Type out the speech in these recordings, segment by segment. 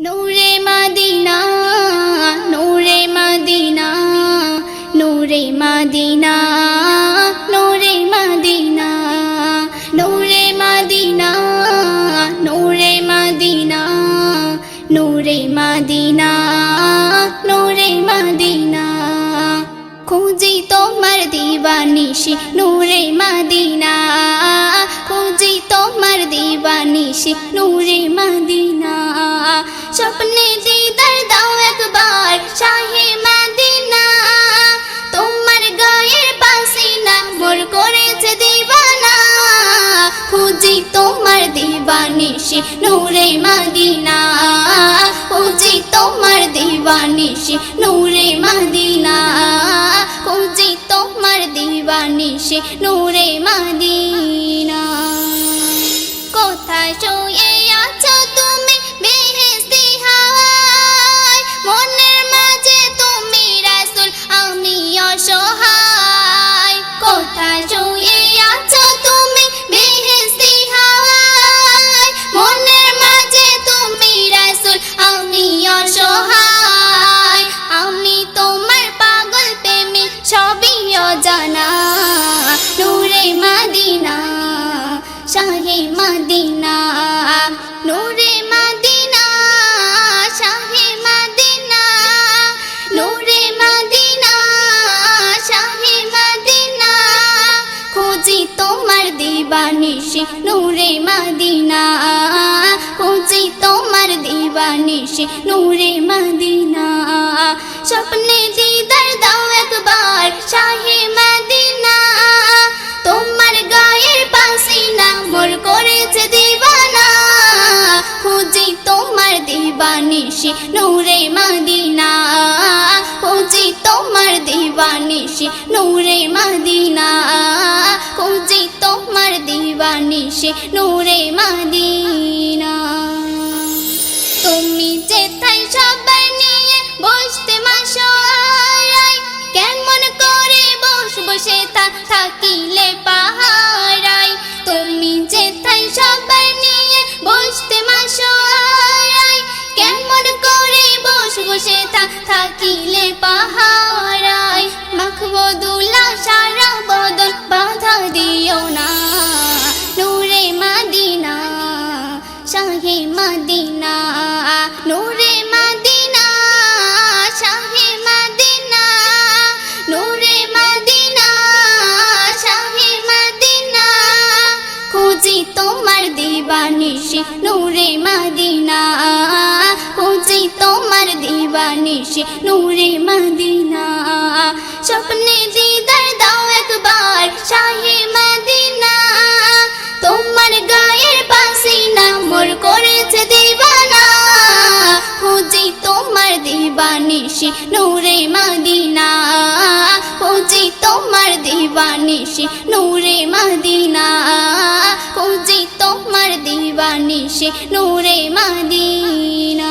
নূরে মাদিনা নূরে মাদিনা নূরে মাদিনা নূরে মাদিনা নূরে মাদিনা নূরে মাদিনা নূরে মাদিনা নূরে মাদিনা। খুঁজি তোমার দিবানিশি, নূরে মাদিনা। খুঁজি তোমার দিবানিশি, নূরে মাদিনা। স্বপ্নে দিদার দাও একবার শাহে তোমার গায়ের পাসিনা মোর করেছে দিবানা। খুঁজি তোমার দিবানিশি নূরে মাদিনা। খুঁজি তোমার দিবানিশি নূরে মাদিনা। খুঁজি তোমার দিবানিশি নূরে মাদিনা। দিবানিশি নূরে মাদিনা। খুঁজি তোমার দিবানিশি নূরে মাদিনা। স্বপ্নে দিদার দাও একবার শাহে মাদিনা। তোমার গায়ের পাসিনা মোর করেছে দিবানা। খুঁজি তোমার দিবানিশি নূরে মাদিনা। খুঁজি তোমার দিবানিশি নূরে মাদিনা। নূরে মাদিনা। তুমি যেথায় সবাই নিয়ে বসতে মাসরাই কেমন করে বসবো সে থাকিলে পাহারাই তুমি যেথায় সবাই নিয়ে বসতে মাসরাই কেমন করে বসবো সে থাকিলে পাহারাই মাদিনা, নূরে মাদিনা, শাহে মাদিনা, নূরে মাদিনা, শাহে মাদিনা, খুঁজি তোমার দিবানিশি, নূরে মাদিনা, খুঁজি তোমার দিবানিশি, নূরে মাদিনা। স্বপ্নে দিদার দাও একবার, শাহে দিবানিশি, নূরে মাদিনা। খুঁজি তোমার দিবানিশি, নূরে মাদিনা। খুঁজি তোমার দিবানিশি, নূরে মাদিনা।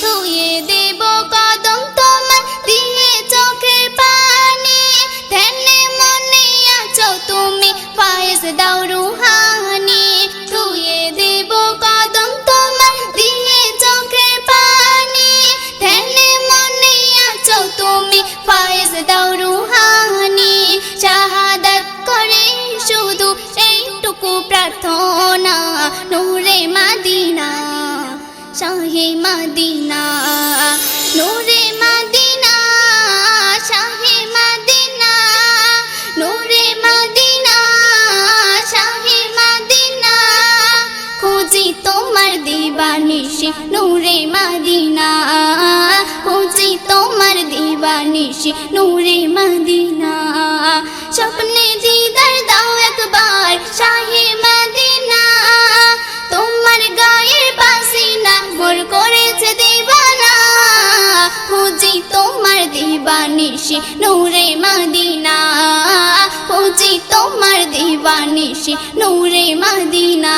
ছুঁয়ে দেব কদম তোমার দিয়ে চোখের পানি। ধ্যানে মনে আছো তুমি, ফায়েজ দাও নূরে মাদিনা খুঁজি তোমার দিবানিশি। নূরে মাদিনা, স্বপ্নে দিদার দাও একবার শাহে মাদিনা। তোমার গায়ের পাসিনা মোর করেছে দিবানা খুঁজি তোমার দিবানিশি, নূরে মাদিনা। খুঁজি তোমার দিবানিশি, নূরে মাদিনা।